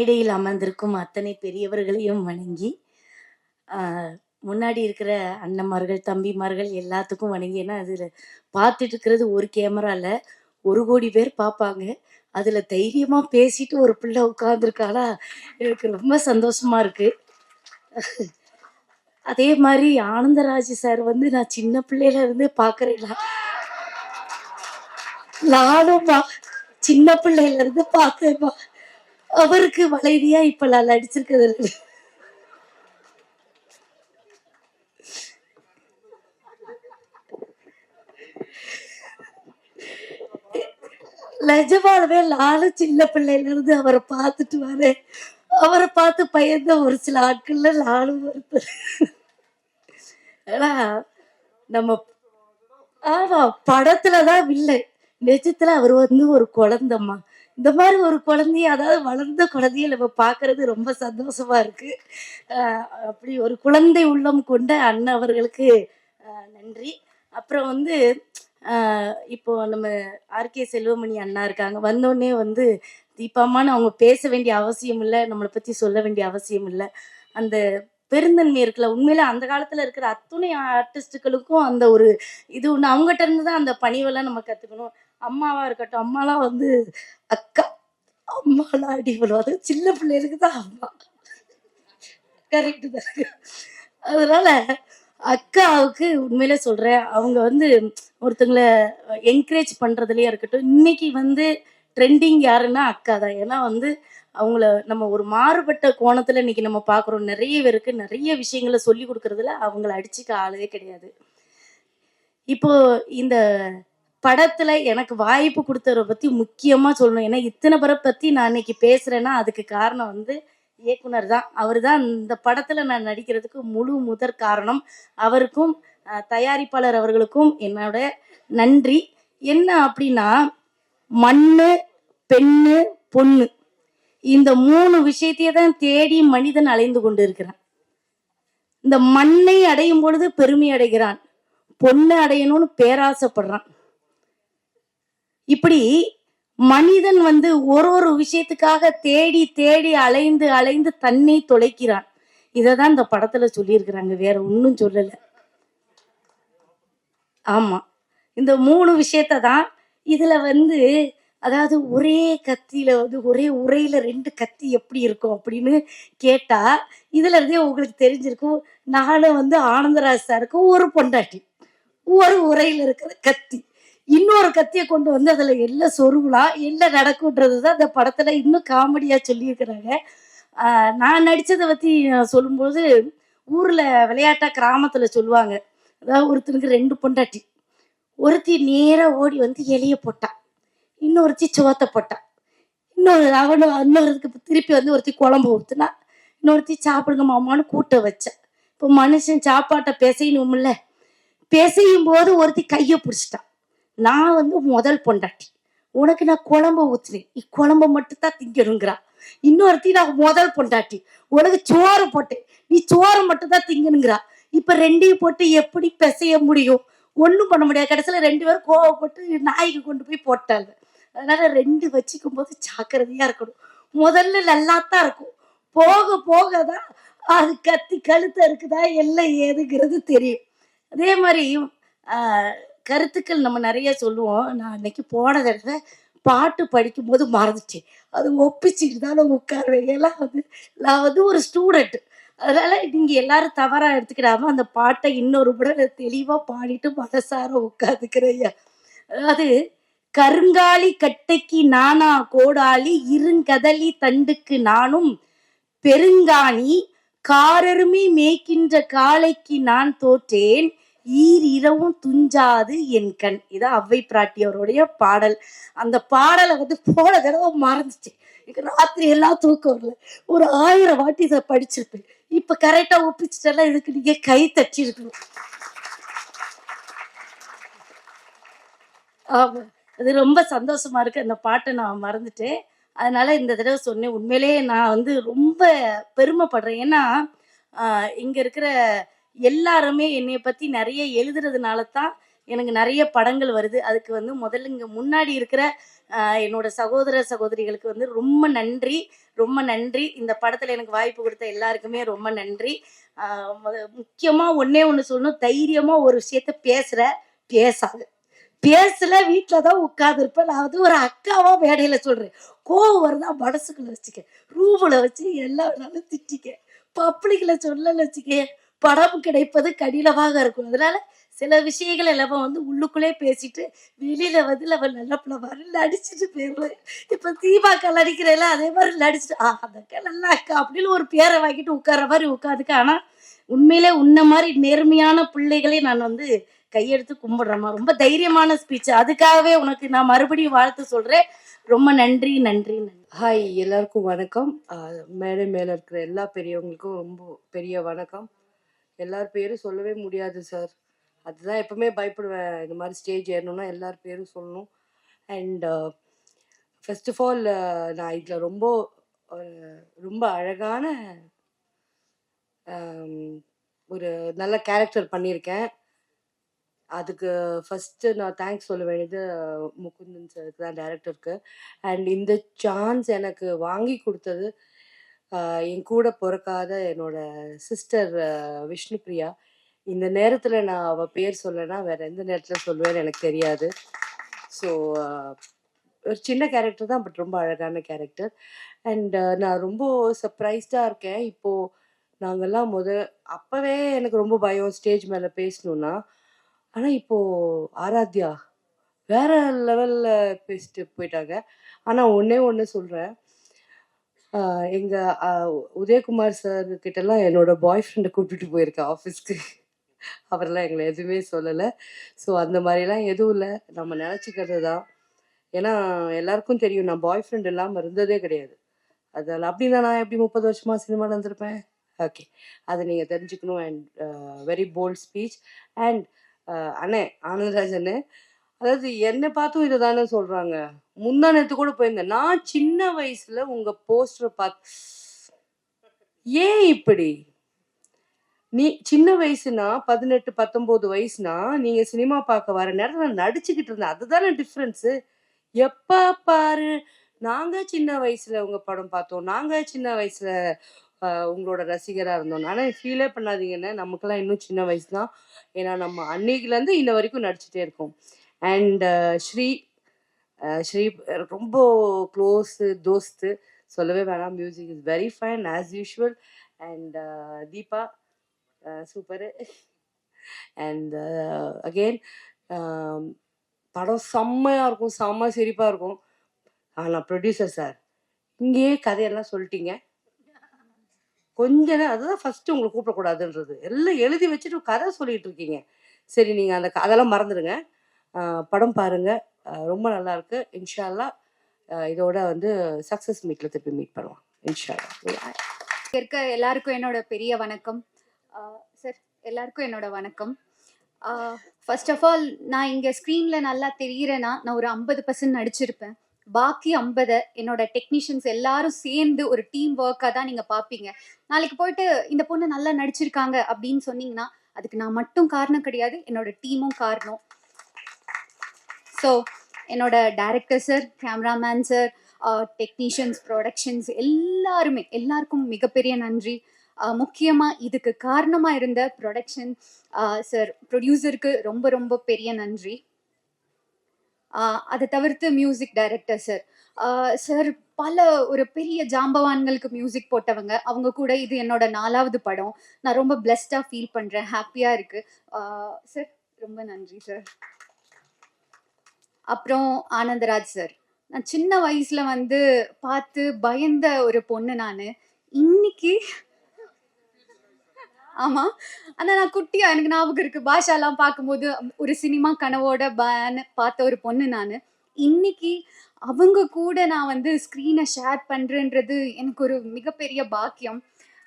மேடையில் அமர்ந்திருக்கும் அத்தனை பெரியவர்களையும் வணங்கி ஆஹ், முன்னாடி இருக்கிற அண்ணன்மார்கள் தம்பிமார்கள் எல்லாத்துக்கும் வணங்கி ஏன்னா அதில் பார்த்துட்டு இருக்கிறது ஒரு கேமரால ஒரு கோடி பேர் பார்ப்பாங்க. அதில் தைரியமாக பேசிட்டு ஒரு பிள்ளை உட்காந்துருக்காளா எனக்கு ரொம்ப சந்தோஷமா இருக்கு. அதே மாதிரி ஆனந்தராஜ் சார் வந்து நான் சின்ன பிள்ளையில இருந்து பார்க்குறேன் நானும் சின்ன பிள்ளையில இருந்து பார்த்தேன்மா. அவருக்கு மனைவியா இப்ப நான் நடிச்சிருக்கிறது இல்லை. நானும் சின்ன பிள்ளையில இருந்து அவரை பார்த்துட்டு வரேன். அவரை பார்த்து பயந்த ஒரு சில ஆட்கள்ல நானும் ஒருத்தர் ஏன்னா நம்ம ஆமா படத்துலதான் இல்லை நிஜத்துல அவர் வந்து ஒரு குழந்தம்மா. இந்த மாதிரி ஒரு குழந்தைய அதாவது வளர்ந்த குழந்தைய நம்ம பார்க்கறது ரொம்ப சந்தோஷமா இருக்கு. அப்படி ஒரு குழந்தை உள்ளம் கொண்ட அண்ணன் அவர்களுக்கு நன்றி. அப்புறம் வந்து இப்போ நம்ம ஆர்கே செல்வமணி அண்ணா இருக்காங்க. வந்தோடனே வந்து தீபாமான்னு அவங்க பேச வேண்டிய அவசியம் இல்லை. நம்மளை பத்தி சொல்ல வேண்டிய அவசியம் இல்லை. அந்த பெருந்தன்மை இருக்குல்ல உண்மையில அந்த காலத்துல இருக்கிற அத்துணை ஆர்டிஸ்டுகளுக்கும் அந்த ஒரு இது ஒண்ணு அவங்ககிட்ட இருந்து தான் அந்த பணிவெல்லாம் நம்ம கத்துக்கணும். அம்மாவா இருக்கட்டும் அம்மாலாம் வந்து அக்கா அம்மாலாம் அடி பண்ணுவாங்க. சின்ன பிள்ளைகளுக்கு தான் அம்மா. கரெக்டு தான் அதனால அக்காவுக்கு உண்மையிலே சொல்றேன் அவங்க வந்து ஒருத்தங்களை என்கரேஜ் பண்றதுலயே இருக்கட்டும் இன்னைக்கு வந்து ட்ரெண்டிங் யாருன்னா அக்கா தான். ஏன்னா வந்து அவங்கள நம்ம ஒரு மாறுபட்ட கோணத்துல இன்னைக்கு நம்ம பார்க்குறோம். நிறைய பேருக்கு நிறைய விஷயங்களை சொல்லி கொடுக்கறதுல அவங்கள அடிச்சுக்க ஆளவே கிடையாது. இப்போ இந்த படத்துல எனக்கு வாய்ப்பு கொடுத்தவரை பத்தி முக்கியமா சொல்லணும். ஏன்னா இத்தனை பேரை பத்தி நான் இன்னைக்கு பேசுறேன்னா அதுக்கு காரணம் வந்து இயக்குனர் தான். அவர் தான் இந்த படத்துல நான் நடிக்கிறதுக்கு முழு முதற் காரணம். அவருக்கும் தயாரிப்பாளர் அவர்களுக்கும் என்னோட நன்றி. என்ன அப்படின்னா மண்ணு பெண்ணு பொண்ணு. இந்த மூணு விஷயத்தையே தான் தேடி மனிதன் அலைந்து கொண்டு இருக்கிறான் இந்த மண்ணை அடையும் பொழுது பெருமை அடைகிறான். பொண்ணை அடையணும்னு பேராசைப்படுறான். இப்படி மனிதன் வந்து ஒரு ஒரு விஷயத்துக்காக தேடி தேடி அலைந்து அலைந்து தன்னை தொலைக்கிறான். இதை தான் இந்த படத்துல சொல்லியிருக்கிறாங்க. வேற ஒன்றும் சொல்லல. ஆமா. இந்த மூணு விஷயத்த தான் இதுல வந்து அதாவது ஒரே கத்தியில வந்து ஒரே உரையில ரெண்டு கத்தி எப்படி இருக்கும் அப்படின்னு கேட்டா இதுல இருந்தே உங்களுக்கு தெரிஞ்சிருக்கும். நானும் வந்து ஆனந்தராஜ் சாருக்கும் ஒரு பொண்டாட்டி. ஒரு உரையில இருக்கிற கத்தி. இன்னொரு கத்தியை கொண்டு வந்து அதுல எல்லாம் சொருகலாம் எல்லாம் நடக்குன்றது தான் அந்த படத்துல இன்னும் காமெடியா சொல்லியிருக்கிறாங்க. நான் நடிச்சதை பத்தி நான் சொல்லும்போது ஊர்ல விளையாட்டா கிராமத்துல சொல்லுவாங்க. அதாவது ஒருத்தனுக்கு ரெண்டு பொண்டாட்டி. ஒருத்தி நேராக ஓடி வந்து இலைய போட்டான் இன்னொருத்தி சோத்த போட்டான் இன்னொரு அவனு இன்னொருத்துக்கு திருப்பி வந்து ஒருத்தி குழம்பு ஊற்றுனா இன்னொருத்தி சாப்பிடுங்க மாமான்னு கூட்ட வச்சேன் இப்போ மனுஷன் சாப்பாட்டை பிசையணும்ல. பிசையும் போது ஒருத்தி கையை பிடிச்சிட்டான். நான் வந்து முதல் பொண்டாட்டி. உனக்கு நான் குழம்பு ஊத்துனேன். நீ குழம்ப மட்டும்தான் திங்கணுங்கிறா. இன்னொருத்தி நான் முதல் பொண்டாட்டி. உனக்கு சோறு போட்டேன். நீ சோறு மட்டும் தான் திங்கணுங்கிறா. இப்ப ரெண்டையும் போட்டு எப்படி பிசைய முடியும்? ஒன்றும் பண்ண முடியாது. கடைசியில் ரெண்டு பேரும் கோவப்பட்டு நாய்க்கு கொண்டு போய் போட்டாங்க. அதனால ரெண்டு வச்சுக்கும் போது ஜாக்கிரதையா இருக்கணும். முதல்ல நல்லாத்தான் இருக்கும். போக போக தான் அது கத்தி கழுத்து இருக்குதா எல்லாம் ஏதுங்கிறது தெரியும். அதே மாதிரி கருத்துக்கள் நம்ம நிறைய சொல்லுவோம். நான் அன்னைக்கு போன தடவை பாட்டு படிக்கும்போது மறந்துட்டேன். அது ஒப்பிச்சுட்டு தான் நான் உட்காருவேன். எல்லாம் வந்து நான் வந்து ஒரு ஸ்டூடெண்ட் அதனால நீங்க எல்லாரும் தவறா எடுத்துக்கிடாம அந்த பாட்டை இன்னொரு முறை தெளிவா பாடிட்டு மனசார உட்காந்துக்கிறையா அதாவது கருங்காலி கட்டைக்கு நானா கோடாலி இருங்கதலி தண்டுக்கு நானும் பெருங்காணி காரருமே மேய்க்கின்ற காளைக்கு நான் தோற்றேன். ஈர் இரவும் துஞ்சாது என் கண். இதான் அவ்வை பிராட்டியவருடைய பாடல். அந்த பாடலை வந்து போன தடவை மறந்துச்சு எனக்கு ராத்திரி எல்லாம் தூக்கம் வரல. ஒரு ஆயிரம் வாட்டி இதை படிச்சிருப்பேன். இப்ப கரெக்டா ஒப்பிச்சிட்டெல்லாம் இதுக்கு நீங்க கை தட்டி இருக்கணும். ஆமா. அது ரொம்ப சந்தோஷமா இருக்கு. அந்த பாட்டை நான் மறந்துட்டேன். அதனால இந்த தடவை சொன்னேன். உண்மையிலேயே நான் வந்து ரொம்ப பெருமைப்படுறேன். ஏன்னா இங்கே இங்க இருக்கிற எல்லாருமே என்னை பற்றி நிறைய எழுதுறதுனால தான் எனக்கு நிறைய படங்கள் வருது. அதுக்கு வந்து முதல்ல இங்கே முன்னாடி இருக்கிற என்னோட சகோதர சகோதரிகளுக்கு வந்து ரொம்ப நன்றி. ரொம்ப நன்றி. இந்த படத்தில் எனக்கு வாய்ப்பு கொடுத்த எல்லாருக்குமே ரொம்ப நன்றி. முக்கியமாக ஒன்றே ஒன்று சொல்லணும். தைரியமாக ஒரு விஷயத்த பேசுகிற பேசாது. பேசல வீட்டில் தான் உட்காந்துருப்பேன் நான் வந்து ஒரு அக்காவா மேடையில சொல்றேன். கோவம் வருதா மனசுக்குள்ளே வச்சுக்க. ரூமில் வச்சு எல்லா வேணாலும் திட்டிக்க. பப்ளிக்கில் சொல்லல வச்சுக்க. படம் கிடைப்பது கடினமாக இருக்கும். அதனால சில விஷயங்கள் எல்லாமே வந்து உள்ளுக்குள்ளே பேசிட்டு வெளியில வந்து நம்ம நல்ல பிள்ளை மாதிரி நடிச்சுட்டு போயிடுவேன் இப்போ தீபாக்கள் நடிக்கிறேன்ல அதே மாதிரி நடிச்சுட்டு ஆ அந்த நல்லா அக்கா அப்படின்னு ஒரு பேரை வாங்கிட்டு உட்கார்ற மாதிரி உட்காந்துக்க. ஆனால் உண்மையிலே உன்ன மாதிரி நேர்மையான பிள்ளைகளை நான் வந்து கையெடுத்து கும்பிடுறேம்மா. ரொம்ப தைரியமான ஸ்பீச் அதுக்காகவே உனக்கு நான் மறுபடியும் வாழ்த்து சொல்றேன். ரொம்ப நன்றி நன்றி நன்றி. ஹாய் எல்லாருக்கும் வணக்கம். மேலே மேடை மேலே இருக்கிற எல்லா பெரியவங்களுக்கும் ரொம்ப பெரிய வணக்கம். எல்லார் பேரும் சொல்லவே முடியாது சார் அதுதான் எப்பவுமே பயப்படுவேன். இந்த மாதிரி ஸ்டேஜ் ஏறணும்னா எல்லார் பேரும் சொல்லணும். அண்ட் ஃபர்ஸ்ட் ஆஃப் ஆல் நான் இதில் ரொம்ப ஒரு- ரொம்ப அழகான um, ஒரு நல்ல கேரக்டர் பண்ணியிருக்கேன். அதுக்கு ஃபஸ்ட்டு நான் தேங்க்ஸ் சொல்ல வேண்டியது முகுந்தன் சாருக்கு தான் டேரக்டருக்கு அண்ட் இந்த சான்ஸ் எனக்கு வாங்கி கொடுத்தது என் கூட பிறக்காத என்னோட சிஸ்டர் விஷ்ணுபிரியா இந்த நேரத்தில் நான் அவள் பேர் சொல்லனா வேற எந்த நேரத்தில் சொல்லுவேன்னு எனக்கு தெரியாது. ஸோ ஒரு சின்ன கேரக்டர் தான் பட் ரொம்ப அழகான கேரக்டர் அண்ட் நான் ரொம்ப சர்ப்ரைஸ்டாக இருக்கேன். இப்போது நாங்கள்லாம் முத அப்போவே எனக்கு ரொம்ப பயம் ஸ்டேஜ் மேலே பேசணுன்னா ஆனால் இப்போது ஆராத்யா வேற லெவலில் பேசிட்டு போயிட்டாங்க. ஆனால் ஒன்றே ஒன்று சொல்கிறேன் எங்கள் உதயகுமார் சார் கிட்டலாம் என்னோட பாய் ஃப்ரெண்டை கூப்பிட்டு போயிருக்கேன் ஆஃபீஸ்க்கு அவரெல்லாம் எங்களை எதுவுமே சொல்லலை. ஸோ அந்த மாதிரிலாம் எதுவும் இல்லை. நம்ம நினச்சிக்கிறது தான் ஏன்னா எல்லாருக்கும் தெரியும் நான் பாய் ஃப்ரெண்ட் இல்லாமல் இருந்ததே கிடையாது. அதில் அப்படின்னா நான் எப்படி முப்பது வருஷமா சினிமா நடந்திருப்பேன் ஓகே அதை நீங்கள் தெரிஞ்சுக்கணும் and very bold speech and அண்ணே ஆனந்தராஜனே அதாவது என்னை பார்த்தும் இதை தானே சொல்கிறாங்க முந்தா நேத்து கூட போயிருந்தேன். நான் சின்ன வயசில் உங்கள் போஸ்டரை பார்த்து ஏன் இப்படி? நீ சின்ன வயசுனா பதினெட்டு பத்தொம்போது வயசுனா நீங்கள் சினிமா பார்க்க வர நேரத்தில் நான் நடிச்சுக்கிட்டு இருந்தேன் அதுதானே டிஃப்ரென்ஸு எப்போ பாரு நாங்கள் சின்ன வயசில் உங்கள் படம் பார்த்தோம். நாங்கள் சின்ன வயசில் உங்களோட ரசிகராக இருந்தோம். ஆனால் ஃபீலே பண்ணாதீங்கன்னு நமக்கெல்லாம் இன்னும் சின்ன வயசு தான் ஏன்னா நம்ம அன்னைக்குலேருந்து இன்ன வரைக்கும் நடிச்சிட்டே இருக்கோம். அண்ட் ஸ்ரீ ஸ்ரீ ரொம்ப க்ளோஸு தோஸ்து. சொல்லவே வேணாம் music is very fine as usual. And Deepa super. And again படம் செம்மையாக இருக்கும் செம்ம சிரிப்பாக இருக்கும். ஆனால் ப்ரொடியூசர் சார். இங்கேயே கதையெல்லாம் சொல்லிட்டீங்க. கொஞ்ச நேரம் அதுதான் ஃபஸ்ட்டு உங்களை கூப்பிடக்கூடாதுன்றது. எல்லாம் எழுதி வச்சுட்டு கதை சொல்லிகிட்டு இருக்கீங்க. சரி நீங்கள் அந்த அதெல்லாம் மறந்துடுங்க. படம் பாருங்கள் ரொம்ப நல்லா இருக்கு. இன்ஷால்லா இதோட வந்து சக்ஸஸ் மீட்டில் திருப்பி மீட் பண்ணுவோம். இன்ஷால்லா. இருக்க எல்லாருக்கும் என்னோட பெரிய வணக்கம். சார் எல்லாருக்கும் என்னோட வணக்கம். ஃபர்ஸ்ட் ஆஃப் ஆல் நான் இங்கே ஸ்க்ரீனில் நல்லா தெரிகிறேன்னா நான் ஒரு ஐம்பது பர்சன்ட் நடிச்சிருப்பேன். பாக்கி ஐம்பதை என்னோட டெக்னீஷியன்ஸ் எல்லாரும் சேர்ந்து ஒரு டீம் ஒர்க்காக தான் நீங்கள் பார்ப்பீங்க நாளைக்கு போயிட்டு இந்த பொண்ணு நல்லா நடிச்சிருக்காங்க அப்படின்னு சொன்னீங்கன்னா அதுக்கு நான் மட்டும் காரணம் கிடையாது. என்னோட டீமும் காரணம். ஸோ என்னோட director sir cameraman sir technicians productions எல்லாருமே எல்லாருக்கும் மிகப்பெரிய நன்றி. Uh, முக்கியமாக இதுக்கு காரணமாக இருந்த ப்ரொடக்ஷன் சார் ப்ரொடியூசருக்கு ரொம்ப ரொம்ப பெரிய நன்றி. Uh, அதை தவிர்த்து மியூசிக் டைரக்டர் சார் சார் பல ஒரு பெரிய ஜாம்பவான்களுக்கு மியூசிக் போட்டவங்க அவங்க கூட இது என்னோட நாலாவது படம். நான் ரொம்ப பிளெஸ்டாக ஃபீல் பண்ணுறேன் ஹாப்பியாக இருக்குது சார் ரொம்ப நன்றி சார் அப்புறம் ஆனந்தராஜ் சார். நான் சின்ன வயசுல வந்து பார்த்து பயந்த ஒரு பொண்ணு நான். இன்னைக்கு ஆமா. ஆனா நான் குட்டியா எனக்கு ஞாபகம் இருக்கு. பாஷாலாம் பார்க்கும்போது ஒரு சினிமா கனவோட பேன் பார்த்த ஒரு பொண்ணு நான். இன்னைக்கு அவங்க கூட நான் வந்து ஸ்க்ரீனை ஷேர் பண்றேன்றது எனக்கு ஒரு மிகப்பெரிய பாக்கியம்.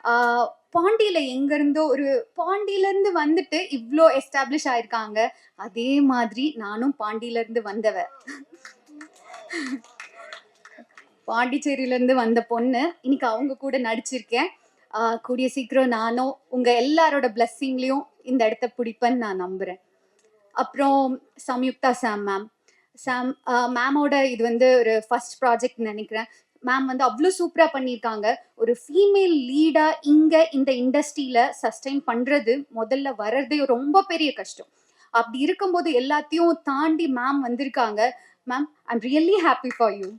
ஆஹ் பாண்டியில எங்க இருந்தோ ஒரு பாண்டியில இருந்து வந்துட்டு இவ்வளோ எஸ்டாப்ளிஷ் ஆயிருக்காங்க. அதே மாதிரி நானும் பாண்டியில இருந்து வந்தவ. பாண்டிச்சேரியில இருந்து வந்த பொண்ணு இன்னைக்கு அவங்க கூட நடிச்சிருக்கேன். கூடிய சீக்கிரம் நானும் உங்க எல்லாரோட பிளஸ்ஸிங்லயும் இந்த இடத்த பிடிப்பேன்னு நான் நம்புறேன். அப்புறம் சம்யுக்தா சாம் மேம் சாம் மேமோட இது வந்து ஒரு ஃபர்ஸ்ட் ப்ராஜெக்ட் நினைக்கிறேன். மேம் வந்து அவ்வளோ சூப்பராக பண்ணியிருக்காங்க ஒரு ஃபீமேல் லீடாக இங்கே இந்த இண்டஸ்ட்ரியில் சஸ்டைன் பண்ணுறது முதல்ல வர்றதே ரொம்ப பெரிய கஷ்டம். அப்படி இருக்கும்போது எல்லாத்தையும் தாண்டி மேம் வந்திருக்காங்க. Ma'am I'm really happy for you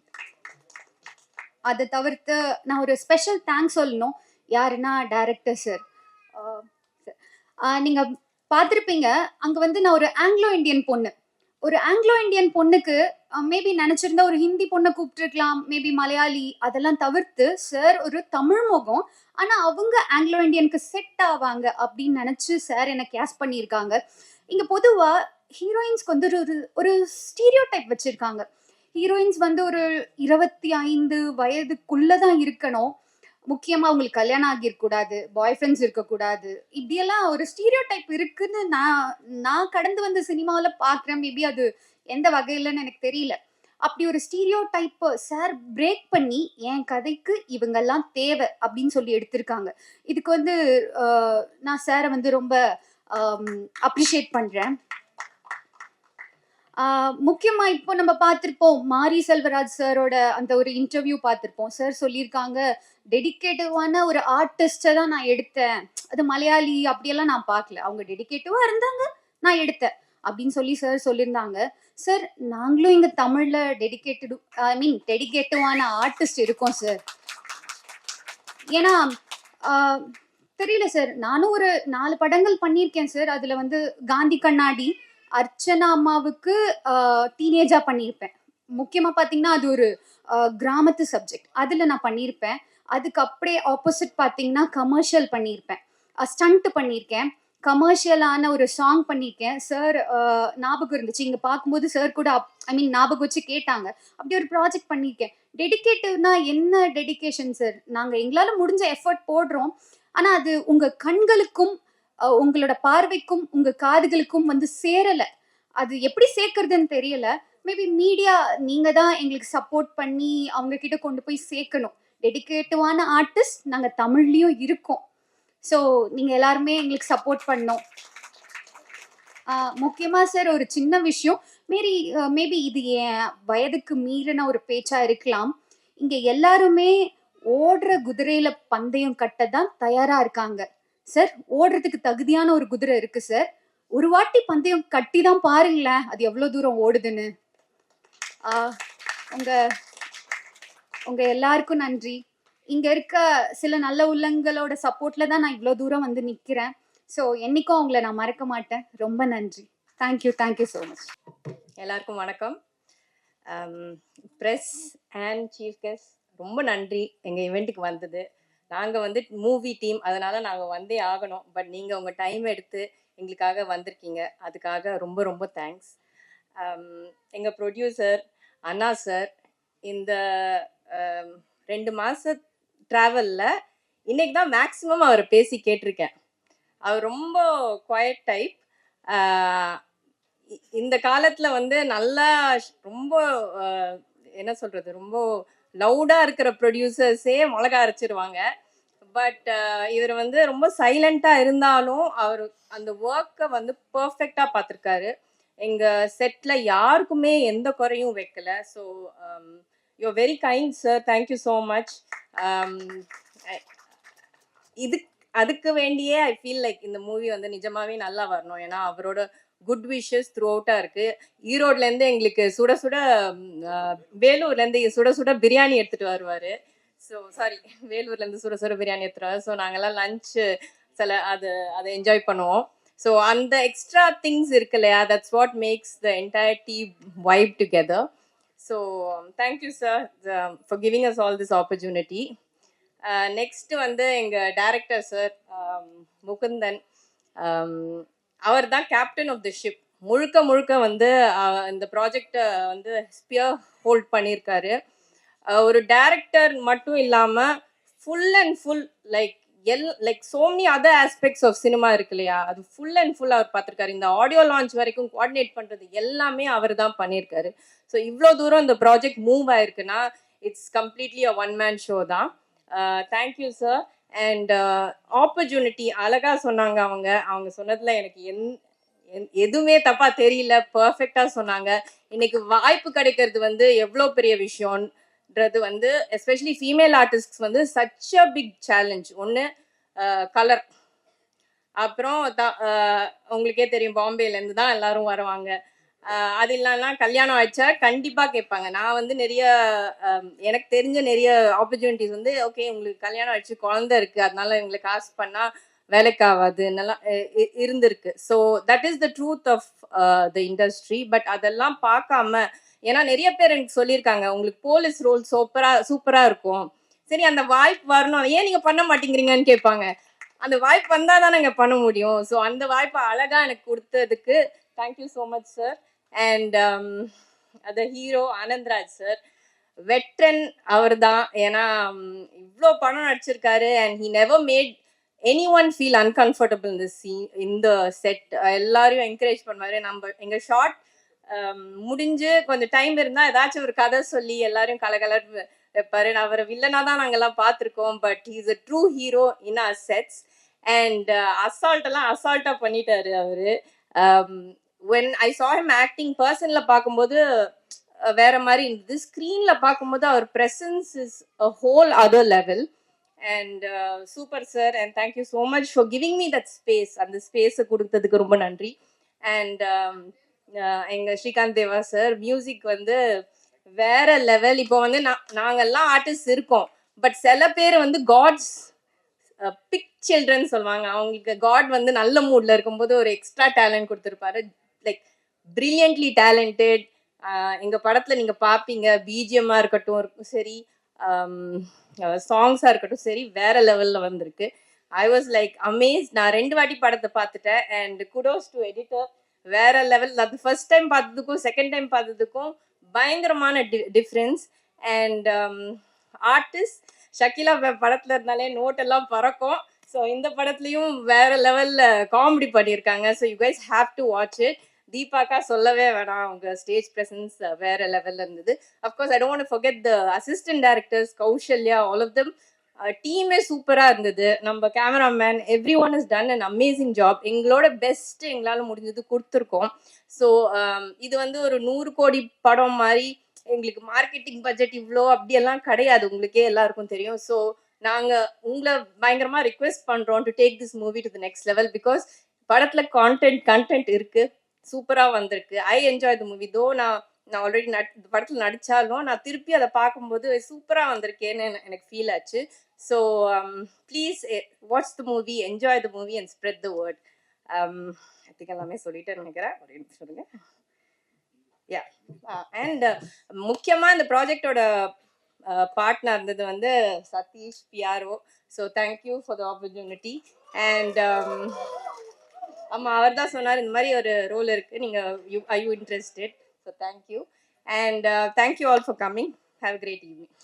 அதை தவிர்த்து நான் ஒரு ஸ்பெஷல் தேங்க்ஸ் சொல்லணும். யாருன்னா டைரக்டர் சார் நீங்கள் பார்த்துருப்பீங்க. அங்கே வந்து நான் ஒரு ஆங்கிலோ இந்தியன் பொண்ணு. ஒரு ஆங்கிலோ இந்தியன் பொண்ணுக்கு மேபி நினச்சிருந்தா ஒரு ஹிந்தி பொண்ணை கூப்பிட்டுருக்கலாம் மேபி மலையாளி அதெல்லாம் தவிர்த்து சார் ஒரு தமிழ் முகம். ஆனால் அவங்க ஆங்கிலோ இந்தியனுக்கு செட் ஆவாங்க அப்படின்னு நினச்சி சார் என்னை கேஸ் பண்ணியிருக்காங்க. இங்கே பொதுவாக ஹீரோயின்ஸ்க்கு வந்து ஒரு ஒரு ஸ்டீரியோ டைப் வச்சுருக்காங்க. ஹீரோயின்ஸ் வந்து ஒரு இருபத்தி ஐந்து வயதுக்குள்ளே தான் இருக்கணும். முக்கியமாக அவங்களுக்கு கல்யாணம் ஆகியிருக்கூடாது பாய் ஃப்ரெண்ட்ஸ் இருக்கக்கூடாது. இப்படியெல்லாம் ஒரு ஸ்டீரியோ டைப் இருக்குன்னு நான் நான் கடந்து வந்த சினிமாவில் பார்க்குறேன். மேபி அது எந்த வகையிலன்னு எனக்கு தெரியல. அப்படி ஒரு ஸ்டீரியோ டைப்பை சார் பிரேக் பண்ணி என் கதைக்கு இவங்கெல்லாம் தேவை அப்படின்னு சொல்லி எடுத்திருக்காங்க. இதுக்கு வந்து நான் சாரை வந்து ரொம்ப அப்ரிஷியேட் பண்ணுறேன் முக்கியமா இப்போ நம்ம பார்த்திருப்போம் மாரி செல்வராஜ் சாரோட அந்த ஒரு இன்டர்வியூ பார்த்திருப்போம். சார் சொல்லியிருக்காங்க டெடிகேட்டிவான ஒரு ஆர்டிஸ்டை தான் நான் எடுத்தேன். அது மலையாளி அப்படியெல்லாம் நான் பார்க்கல. அவங்க டெடிக்கேட்டிவா இருந்தாங்க நான் எடுத்தேன். அப்படின்னு சொல்லி சார் சொல்லியிருந்தாங்க. சார் நாங்களும் இங்க தமிழ்ல டெடிக்கேட்டடு ஐ மீன் டெடிக்கேட்டிவான ஆர்டிஸ்ட் இருக்கோம் சார் ஏன்னா தெரியல சார் நானும் ஒரு நாலு படங்கள் பண்ணியிருக்கேன் சார் அதுல வந்து காந்தி கண்ணாடி அர்ச்சனா அம்மாவுக்கு டீனேஜா பண்ணியிருப்பேன். முக்கியமாக பார்த்தீங்கன்னா அது ஒரு கிராமத்து சப்ஜெக்ட் அதில் நான் பண்ணியிருப்பேன். அதுக்கு அப்படியே ஆப்போசிட் பார்த்தீங்கன்னா கமர்ஷியல் பண்ணியிருப்பேன். ஸ்டண்ட் பண்ணியிருக்கேன். கமர்ஷியலான ஒரு சாங் பண்ணியிருக்கேன். சார் ஞாபகம் இருந்துச்சு. இங்கே பார்க்கும்போது சார் கூட ஐ மீன் ஞாபகம் வச்சு கேட்டாங்க. அப்படி ஒரு ப்ராஜெக்ட் பண்ணியிருக்கேன். டெடிக்கேட்டிவ்னா என்ன டெடிகேஷன் சார் நாங்கள் எங்களால் முடிஞ்ச எஃபர்ட் போடுறோம். ஆனால் அது உங்கள் கண்களுக்கும் உங்களோட பார்வைக்கும் உங்க காதுகளுக்கும் வந்து சேரல. அது எப்படி சேர்க்கறதுன்னு தெரியல. மேபி மீடியா நீங்க தான் எங்களுக்கு சப்போர்ட் பண்ணி அவங்க கிட்ட கொண்டு போய் சேர்க்கணும் டெடிக்கேட்டிவான ஆர்டிஸ்ட் நாங்க தமிழ்லயும் இருக்கோம். ஸோ நீங்க எல்லாருமே எங்களுக்கு சப்போர்ட் பண்ணோம் முக்கியமாக முக்கியமா சார் ஒரு சின்ன விஷயம். மேரி மேபி இது என் வயதுக்கு மீறின ஒரு பேச்சா இருக்கலாம். இங்க எல்லாருமே ஓடுற குதிரையில பந்தயம் கட்ட தான் தயாரா இருக்காங்க. சார் ஓடுறதுக்கு தகுதியான ஒரு குதிரை இருக்கு சார். ஒரு வாட்டி பந்தயம் கட்டி தான் பாருங்களேன் அது எவ்வளோ தூரம் ஓடுதுன்னு. உங்க உங்க எல்லாருக்கும் நன்றி. இங்க இருக்க சில நல்ல உள்ளங்களோட சப்போர்ட்ல தான் நான் இவ்வளோ தூரம் வந்து நிக்கிறேன். ஸோ என்னைக்கும் அவங்கள நான் மறக்க மாட்டேன். ரொம்ப நன்றி. தேங்க்யூ தேங்க்யூ ஸோ மச் எல்லாருக்கும் வணக்கம். ப்ரெஸ் அண்ட் சீஃப் கெஸ்ட் ரொம்ப நன்றி. எங்கள் இவெண்ட்டுக்கு வந்தது. நாங்கள் வந்து மூவி டீம் அதனால் நாங்கள் வந்தே ஆகணும். பட் நீங்கள் உங்கள் டைம் எடுத்து எங்களுக்காக வந்திருக்கீங்க. அதுக்காக ரொம்ப ரொம்ப தேங்க்ஸ் எங்கள் ப்ரொடியூசர் அண்ணா சார் இந்த um, ரெண்டு மாத ட்ராவலில் இன்னைக்கு தான் மேக்ஸிமம் அவரை பேசி கேட்டிருக்கேன். அவர் ரொம்ப குவயட் டைப் இந்த காலத்தில் வந்து நல்லா ரொம்ப என்ன சொல்கிறது ரொம்ப லவுடாக இருக்கிற ப்ரொடியூசர்ஸே மிளகா அரைச்சிருவாங்க. பட் uh, இவர் வந்து ரொம்ப சைலண்டாக இருந்தாலும் அவர் அந்த ஒர்க்கை வந்து பர்ஃபெக்டாக பார்த்துருக்காரு. எங்கள் செட்டில் யாருக்குமே எந்த குறையும் வைக்கல. So you very kind sir thank you so much இது அதுக்கு வேண்டியே ஐ ஃபீல் லைக் இந்த மூவி வந்து நிஜமாவே நல்லா வரணும். ஏன்னா அவரோட குட் விஷஸ் த்ரூ அவுட்டாக இருக்குது ஈரோட்லேருந்து எங்களுக்கு சுட சுட வேலூர்லேருந்து சுட சுட பிரியாணி எடுத்துகிட்டு வருவார். ஸோ சாரி வேலூர்லேருந்து சுட சுட பிரியாணி எடுத்துட்டு ஸோ நாங்கள்லாம் லஞ்சு சில அது அதை என்ஜாய் பண்ணுவோம். ஸோ அந்த எக்ஸ்ட்ரா திங்ஸ் இருக்கு இல்லையா? That's what makes the entire tea vibe together so thank you sir for giving us all this opportunity next வந்து எங்கள் டேரக்டர் சார் முகுந்தன். Um, அவர் தான் கேப்டன் ஆஃப் த ஷிப் முழுக்க முழுக்க வந்து uh, இந்த ப்ராஜெக்டை வந்து ஸ்பியர் ஹோல்ட் பண்ணியிருக்காரு. ஒரு டேரக்டர் மட்டும் இல்லாமல் full and full like L like so many other aspects of cinema இருக்கு இல்லையா? அது ஃபுல் அண்ட் ஃபுல் அவர் பார்த்துருக்காரு. இந்த ஆடியோ லான்ச் வரைக்கும் கோஆர்டினேட் பண்ணுறது எல்லாமே அவர் தான் பண்ணியிருக்காரு. ஸோ இவ்வளோ தூரம் இந்த ப்ராஜெக்ட் மூவ் ஆயிருக்குன்னா it's completely a one man show தான். Thank you sir and opportunity அழகாக சொன்னாங்க அவங்க. அவங்க சொன்னதில் எனக்கு எந் எதுவுமே தப்பாக தெரியல. பர்ஃபெக்டாக சொன்னாங்க. இன்னைக்கு வாய்ப்பு கிடைக்கிறது வந்து எவ்வளோ பெரிய ன்றது வந்து எஸ்பெஷலி ஃபீமேல் ஆர்டிஸ்ட்ஸ் வந்து சச் அ பிக் சேலஞ்ச் ஒன்று கலர் அப்புறம் த- உங்களுக்கே தெரியும் பாம்பேலேருந்து தான் எல்லாரும் வருவாங்க. அது இல்லைன்னா கல்யாணம் ஆயிடுச்சா? கண்டிப்பாக கேட்பாங்க. நான் வந்து நிறைய எனக்கு தெரிஞ்ச நிறைய ஆப்பர்ச்சுனிட்டிஸ் வந்து ஓகே உங்களுக்கு கல்யாணம் ஆயிடுச்சு குழந்தை இருக்குது அதனால எங்களுக்கு காசு பண்ணால் வேலைக்கு ஆகாது நல்லா இருந்திருக்கு. So that is the truth of the industry but அதெல்லாம் பார்க்காம ஏன்னா நிறைய பேர் எனக்கு சொல்லியிருக்காங்க உங்களுக்கு போலீஸ் ரோல் சூப்பராக சூப்பராக இருக்கும். சரி அந்த வாய்ப்பு வரணும். ஏன் நீங்கள் பண்ண மாட்டேங்கிறீங்கன்னு கேட்பாங்க. அந்த வாய்ப்பு வந்தால் தான் நாங்கள் பண்ண முடியும். ஸோ அந்த வாய்ப்பை அழகாக எனக்கு கொடுத்ததுக்கு thank you so much sir and அந்த ஹீரோ ஆனந்த்ராஜ் சார் வெட்ரன் அவர் தான் ஏன்னா இவ்வளோ படம் நடிச்சிருக்காரு and he never made any one feel uncomfortable இந்த சீன் இந்த செட் எல்லாரையும் என்கரேஜ் பண்ணுவாரு. நம்ம எங்கள் ஷார்ட் முடிஞ்சு கொஞ்சம் டைம் இருந்தால் ஏதாச்சும் ஒரு கதை சொல்லி எல்லாரும் கலகலர் வைப்பாரு. அவரை வில்லனா தான் நாங்கெல்லாம் பார்த்துருக்கோம் but is a true hero in a sets and assault எல்லாம் அசால்ட்டாக பண்ணிட்டாரு அவரு. வென் ஐ சா ஹிம் ஆக்டிங் பர்சனில் பார்க்கும்போது வேற மாதிரி இருந்தது. ஸ்க்ரீனில் பார்க்கும்போது அவர் presence is a whole other level and super sir and thank you so much for giving me that space அந்த ஸ்பேஸை கொடுத்ததுக்கு ரொம்ப நன்றி. அண்ட் எங்கள் ஸ்ரீகாந்த் தேவா சார் மியூசிக் வந்து வேற லெவல் இப்போ வந்து நான் நாங்கெல்லாம் ஆர்டிஸ்ட் இருக்கோம். பட் சில பேர் வந்து காட்ஸ் பிக் சில்ட்ரன் சொல்லுவாங்க. அவங்களுக்கு காட் வந்து நல்ல மூட்ல இருக்கும்போது ஒரு எக்ஸ்ட்ரா டேலண்ட் கொடுத்துருப்பாரு. லைக் பிரில்லியன்ட்லி டேலண்டட் எங்க படத்துல நீங்க பாப்பீங்க பிஜிஎம்மா இருக்கட்டும் இருக்கும் சரி சாங்ஸா இருக்கட்டும் சரி வேற லெவல்ல வந்திருக்கு. ஐ வாஸ் லைக் அமேஸ் நான் ரெண்டு வாட்டி படத்தை பார்த்துட்டேன் அண்ட் குடோஸ் டு எடிட்டர் வேற லெவல் அது ஃபர்ஸ்ட் டைம் பார்த்ததுக்கும் செகண்ட் டைம் பார்த்ததுக்கும் பயங்கரமான D difference and artist Shakeela படத்தில் இருந்தாலே நோட் எல்லாம் பறக்கும். ஸோ இந்த படத்துலையும் வேற லெவலில் காமெடி பண்ணியிருக்காங்க. So you guys have to watch it தீபாக்கா சொல்லவே வேணாம். அவங்க ஸ்டேஜ் ப்ரெசன்ஸ் வேற லெவலில் இருந்தது. Of course I don't forget the assistant directors Kaushalya all of them டீமே சூப்பராக இருந்தது. நம்ம cameraman every one is done an amazing job எங்களோட பெஸ்ட் எங்களால் முடிஞ்சது கொடுத்துருக்கோம். ஸோ um, இது வந்து ஒரு நூறு கோடி படம் மாதிரி எங்களுக்கு மார்க்கெட்டிங் பட்ஜெட் இவ்வளோ அப்படியெல்லாம் கிடையாது. உங்களுக்கே எல்லாருக்கும் தெரியும். ஸோ நாங்கள் உங்களை பயங்கரமாக ரிக்வெஸ்ட் பண்ணுறோம் to take this movie to the next level because படத்தில் கான்டென்ட் கண்டென்ட் இருக்குது சூப்பராக வந்திருக்கு. ஐ என்ஜாய் த மூவி தோ நான் நான் ஆல்ரெடி நட் படத்தில் நடித்தாலும் நான் திருப்பி அதை பார்க்கும்போது சூப்பராக வந்திருக்கேன்னு எனக்கு- எனக்கு ஃபீல் ஆச்சு. So please watch the movie enjoy the movie and spread the word think எல்லாமே சொல்லிட்டு நினைக்கிறேன். ஒரு நிமிஷம் சொல்லுங்க. யா அண்ட் uh, uh, முக்கியமாக இந்த ப்ராஜெக்டோட பார்ட்னர் uh, இருந்தது வந்து Satish பியாரோ so thank you for the opportunity and ஆமாம் அவர் தான் சொன்னார் இந்த மாதிரி ஒரு ரோல் இருக்குது நீங்கள் you I you interested so thank you and thank you all for coming have great evening